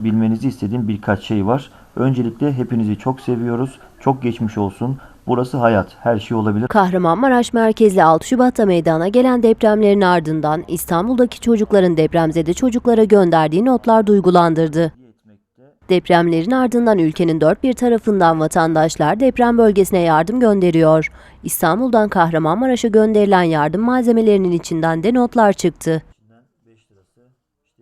Bilmenizi istediğim birkaç şey var. Öncelikle hepinizi çok seviyoruz. Çok geçmiş olsun. Burası hayat. Her şey olabilir. Kahramanmaraş merkezli 6 Şubat'ta meydana gelen depremlerin ardından İstanbul'daki çocukların depremzede çocuklara gönderdiği notlar duygulandırdı. Depremlerin ardından ülkenin dört bir tarafından vatandaşlar deprem bölgesine yardım gönderiyor. İstanbul'dan Kahramanmaraş'a gönderilen yardım malzemelerinin içinden de notlar çıktı.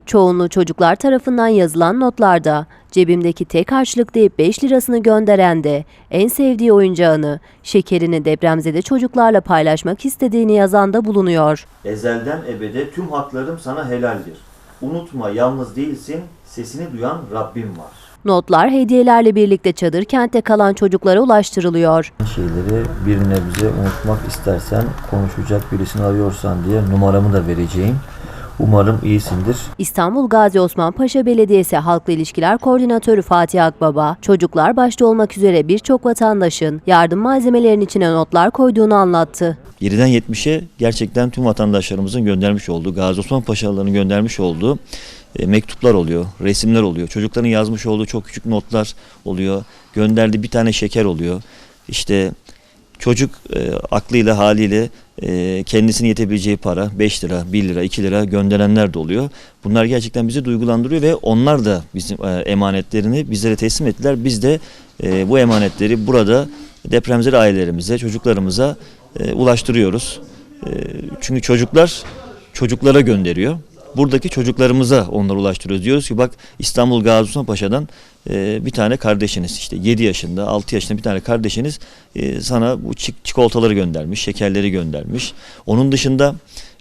Çoğunluğu çocuklar tarafından yazılan notlarda cebimdeki tek harçlık deyip 5 lirasını gönderen de en sevdiği oyuncağını, şekerini depremzede çocuklarla paylaşmak istediğini yazan da bulunuyor. Ezelden ebede tüm haklarım sana helaldir. Unutma yalnız değilsin. Sesini duyan Rabbim var. Notlar hediyelerle birlikte çadır kentte kalan çocuklara ulaştırılıyor. Şeyleri bir nebze unutmak istersen konuşacak birisini arıyorsan diye numaramı da vereceğim. Umarım iyisindir. İstanbul Gazi Osman Paşa Belediyesi Halkla İlişkiler Koordinatörü Fatih Akbaba, çocuklar başta olmak üzere birçok vatandaşın yardım malzemelerinin içine notlar koyduğunu anlattı. 7'den 70'e gerçekten tüm vatandaşlarımızın göndermiş olduğu, Gazi Osman Paşalarının göndermiş olduğu e, mektuplar oluyor, resimler oluyor. Çocukların yazmış olduğu çok küçük notlar oluyor. Gönderdiği bir tane şeker oluyor. İşte çocuk e, aklıyla haliyle e, kendisine yetebileceği para 5 lira, 1 lira, 2 lira gönderenler de oluyor. Bunlar gerçekten bizi duygulandırıyor ve onlar da bizim e, emanetlerini bizlere teslim ettiler. Biz de e, bu emanetleri burada depremzede ailelerimize, çocuklarımıza e, ulaştırıyoruz. E, çünkü çocuklar çocuklara gönderiyor. Buradaki çocuklarımıza onları ulaştırıyoruz. Diyoruz ki bak İstanbul Gazi Osman Paşa'dan e, bir tane kardeşiniz işte 7 yaşında 6 yaşında bir tane kardeşiniz e, sana bu çik- çikolataları göndermiş, şekerleri göndermiş. Onun dışında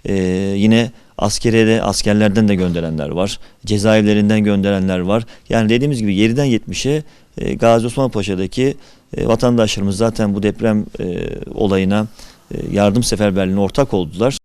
e, yine askeriyede askerlerden de gönderenler var. Cezaevlerinden gönderenler var. Yani dediğimiz gibi 7'den 70'e e, Gazi Osman Paşa'daki e, vatandaşlarımız zaten bu deprem e, olayına e, yardım seferberliğine ortak oldular.